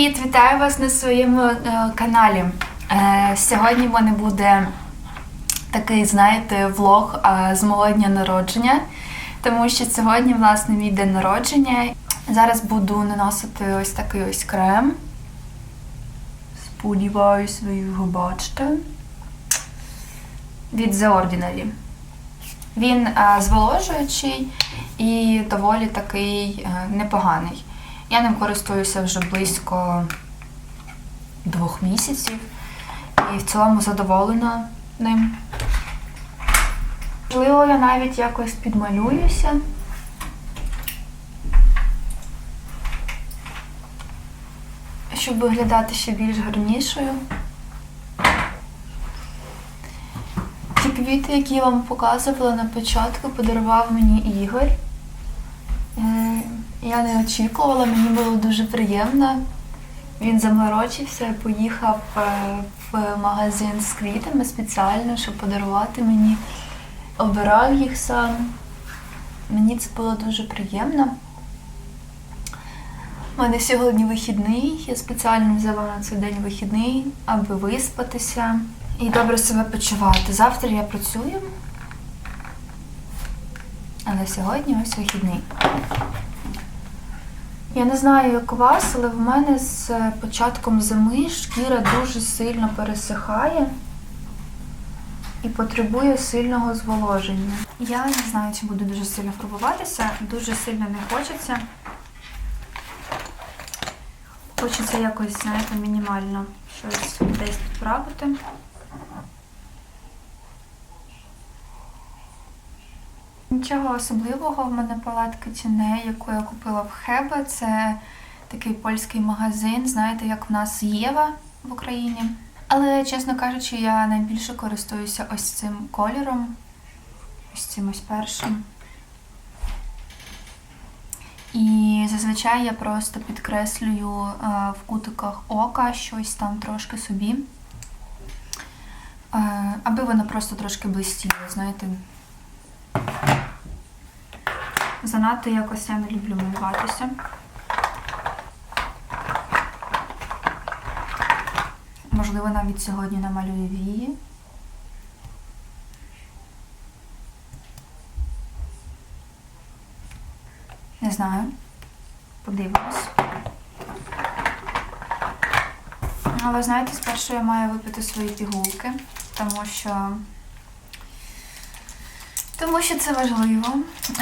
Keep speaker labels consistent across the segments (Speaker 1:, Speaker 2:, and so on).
Speaker 1: Привіт, вітаю вас на своєму е, каналі. Е, сьогодні в мене буде такий, знаєте, влог е, з мого дня народження, тому що сьогодні, власне, мій день народження. Зараз буду наносити ось такий ось крем. Сподіваюсь, ви його бачите. Від The Ordinary. Він е, зволожуючий і доволі такий е, непоганий. Я ним користуюся вже близько двох місяців і в цілому задоволена ним. Можливо, я навіть якось підмалююся. Щоб виглядати ще більш гарнішою. Ті квіти, які я вам показувала на початку, подарував мені Ігор. Я не очікувала, мені було дуже приємно. Він заморочився, поїхав е, в магазин з квітами спеціально, щоб подарувати мені. Обирав їх сам. Мені це було дуже приємно. У мене сьогодні вихідний. Я спеціально взяла на цей день вихідний, аби виспатися і добре себе почувати. Завтра я працюю, але сьогодні ось вихідний. Я не знаю, як у вас, але в мене з початком зими шкіра дуже сильно пересихає і потребує сильного зволоження. Я не знаю, чи буду дуже сильно фарбуватися, дуже сильно не хочеться. Хочеться якось, знаєте, мінімально щось десь підправити. Нічого особливого в мене палатка Тіне, яку я купила в Хебе. Це такий польський магазин, знаєте, як в нас Єва в Україні. Але, чесно кажучи, я найбільше користуюся ось цим кольором, ось цим ось першим. І зазвичай я просто підкреслюю е, в кутиках ока щось там трошки собі, е, аби воно просто трошки блистіло, знаєте. Занадто якось я не люблю малюватися. Можливо, навіть сьогодні намалюю вії. Не знаю. Подивимось. Але знаєте, спершу я маю випити свої пігулки, тому що тому що це важливо.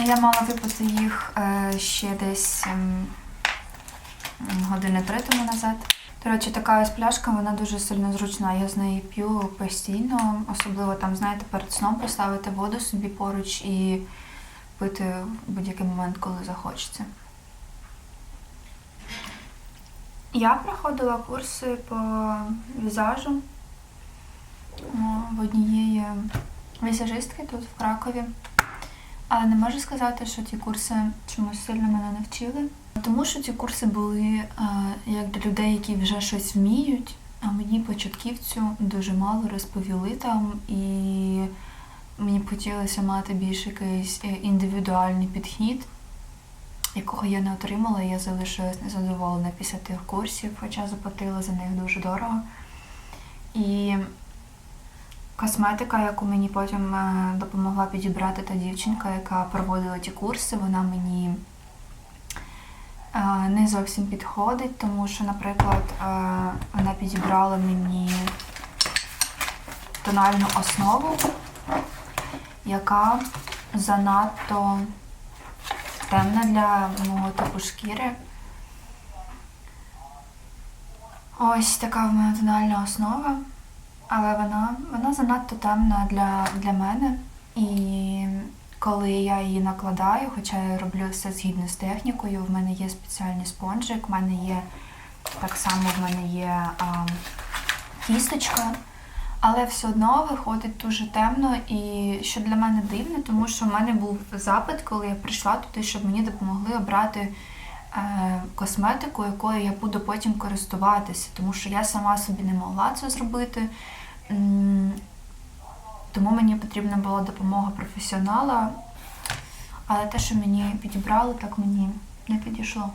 Speaker 1: Я мала випити їх е, ще десь ем, години три тому назад. До речі, така ось пляшка, вона дуже сильно зручна. Я з неї п'ю постійно, особливо там, знаєте, перед сном поставити воду собі поруч і пити в будь-який момент, коли захочеться. Я проходила курси по візажу в однієї візажистки тут в Кракові. Але не можу сказати, що ті курси чомусь сильно мене навчили. Тому що ці курси були е, як для людей, які вже щось вміють, а мені початківцю дуже мало розповіли там, і мені хотілося мати більш якийсь е, індивідуальний підхід, якого я не отримала, я залишилась незадоволена після тих курсів, хоча заплатила за них дуже дорого. І Косметика, яку мені потім е, допомогла підібрати та дівчинка, яка проводила ті курси, вона мені е, не зовсім підходить, тому що, наприклад, е, вона підібрала мені тональну основу, яка занадто темна для мого типу шкіри. Ось така в мене тональна основа. Але вона вона занадто темна для для мене. І коли я її накладаю, хоча я роблю все згідно з технікою, в мене є спеціальний спонжик, в мене є так само в мене є а, кісточка, але все одно виходить дуже темно. І що для мене дивно, тому що в мене був запит, коли я прийшла туди, щоб мені допомогли обрати. Е, косметику, якою я буду потім користуватися, тому що я сама собі не могла це зробити. Тому мені потрібна була допомога професіонала, але те, що мені підібрали, так мені не підійшло.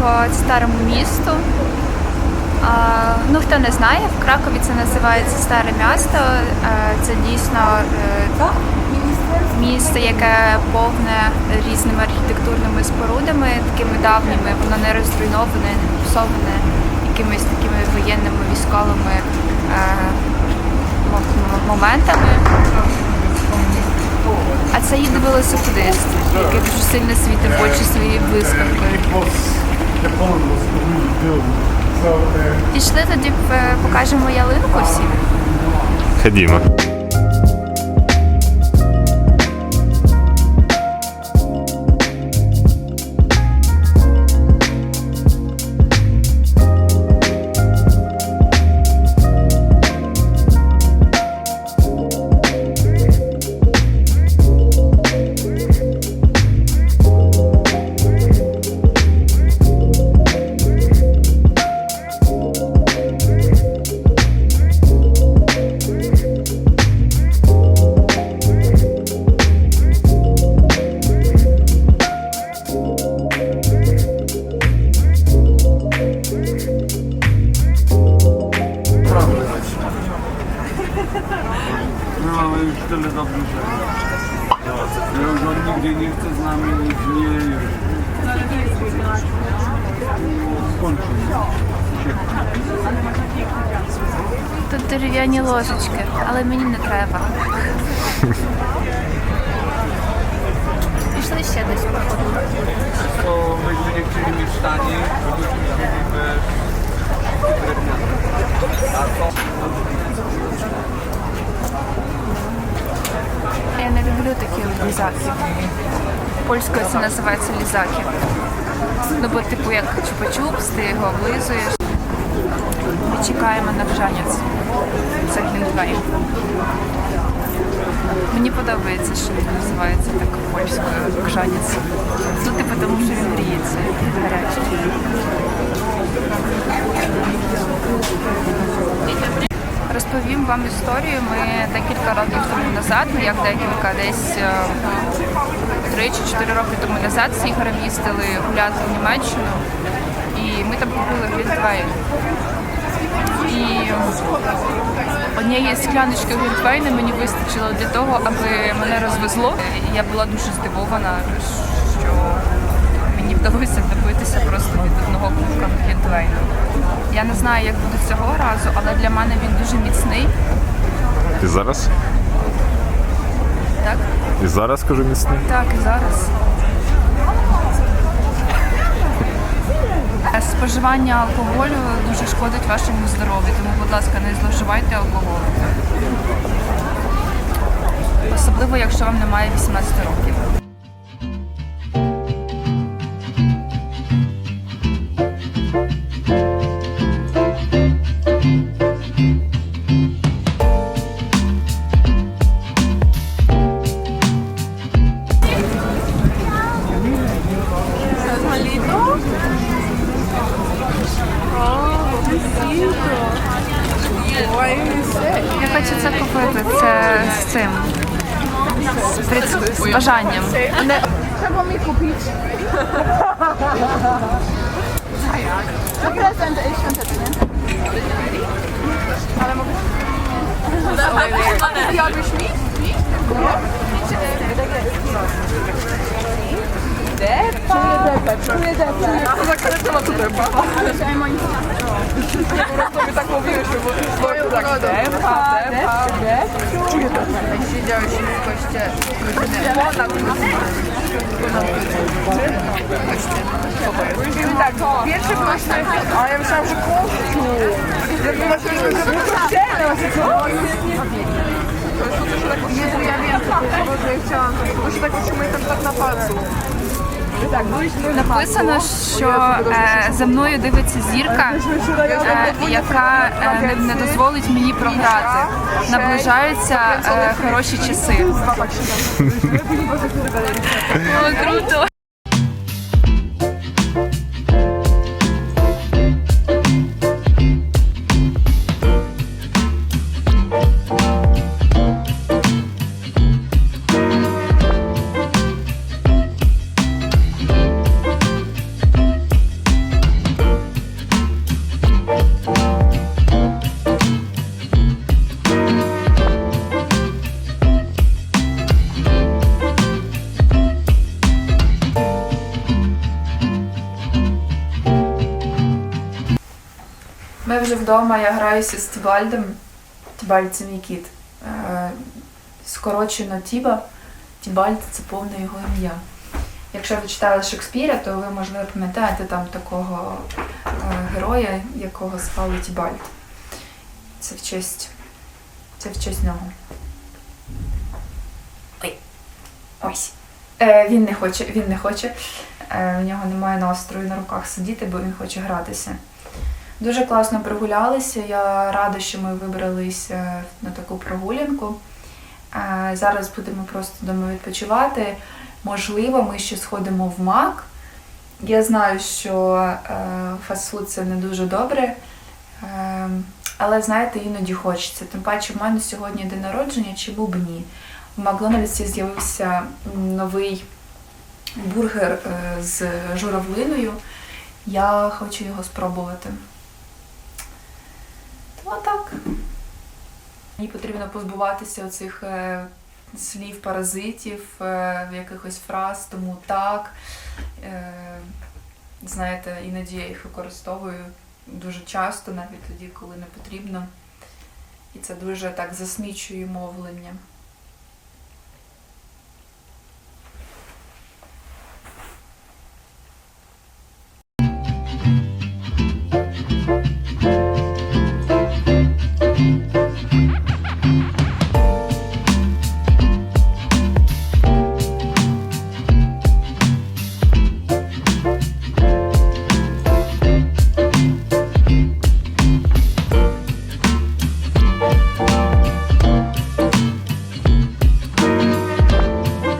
Speaker 1: По старому місту. А, ну, хто не знає, в Кракові це називається Старе місто. Це дійсно е, місто, яке повне різними архітектурними спорудами, такими давніми, воно не розруйноване, не попсоване якимись такими воєнними військовими е, мо- мо- моментами. А це їде велосипедист, який дуже сильно світить в очі своєю блискавкою. Пішли тоді е, покажемо ялинку всім.
Speaker 2: Ходімо.
Speaker 1: Дерев'яні ложечки, але мені не треба. Пішли ще десь походимо.
Speaker 3: To myśmy nie chcieli byśmy
Speaker 1: Я не люблю такі лізаки. Польською це називається лізаки. Ну, бо типу як чупа-чупс, ти його облизуєш. Ми чекаємо на бжанець. Це глінтвейн. Мені подобається, що він називається так польською кжанець. Ну, типу, тому що він гріється, він гарячий. Розповім вам історію. Ми декілька років тому назад, ну як декілька, десь е, три чи чотири роки тому назад з Ігорем їздили гуляти в Німеччину, і ми там купили глінтвейн. І однієї скляночки глінтвейну мені вистачило для того, аби мене розвезло. Я була дуже здивована, що мені вдалося добитися просто від одного кубка глінтвейну. Я не знаю, як буде цього разу, але для мене він дуже міцний.
Speaker 2: І зараз?
Speaker 1: Так,
Speaker 2: І зараз кажу міцний.
Speaker 1: так і зараз. Споживання алкоголю дуже шкодить вашому здоров'ю, тому, будь ласка, не зловживайте алкоголем. Особливо, якщо вам немає 18 років.
Speaker 4: To presentation też, nie? Ale mogę... Zjadłeś mi? Depa! Czuję depę, czuję depę. A za karę tematu depa. Musiałem moim Ja po prostu my tak mówiłyśmy, bo swoją tak dępa, dępa. Czuję to. Jak siedziałeś w koście godzinę ponad Mówimy tak, pierwszy głośny, a ja myślałam, że kurczu. Ja myślałam, że to jest Jezu, ja wiem, bo że chciałam, bo się tak utrzymuję ten tak na palcu. Byliśmy
Speaker 1: Написано, що е, за мною дивиться зірка, е, яка е, не, дозволить мені програти. Наближаються е, хороші часи.
Speaker 5: О, круто!
Speaker 1: Вдома, я граюся з Тібальдом. Тібальд це мій кіт. Е, скорочено Тіба. Тібальд це повне його ім'я. Якщо ви читали Шекспіра, то ви, можливо, пам'ятаєте там такого е, героя, якого звали Тібальд. Це в честь. Це в честь нього. Ой. Ось. Е, він не хоче, він не хоче. Е, у нього немає настрою на руках сидіти, бо він хоче гратися. Дуже класно прогулялися. Я рада, що ми вибралися на таку прогулянку. Е, Зараз будемо просто вдома відпочивати. Можливо, ми ще сходимо в МАК. Я знаю, що е, фастфуд це не дуже добре. Е, але знаєте, іноді хочеться. Тим паче, в мене сьогодні день народження, чому б ні? В Макдональдсі з'явився новий бургер з журавлиною. Я хочу його спробувати. Тому так. Мені потрібно позбуватися оцих е, слів паразитів, е, якихось фраз, тому так. Е, знаєте, іноді я їх використовую дуже часто, навіть тоді, коли не потрібно. І це дуже так засмічує мовлення.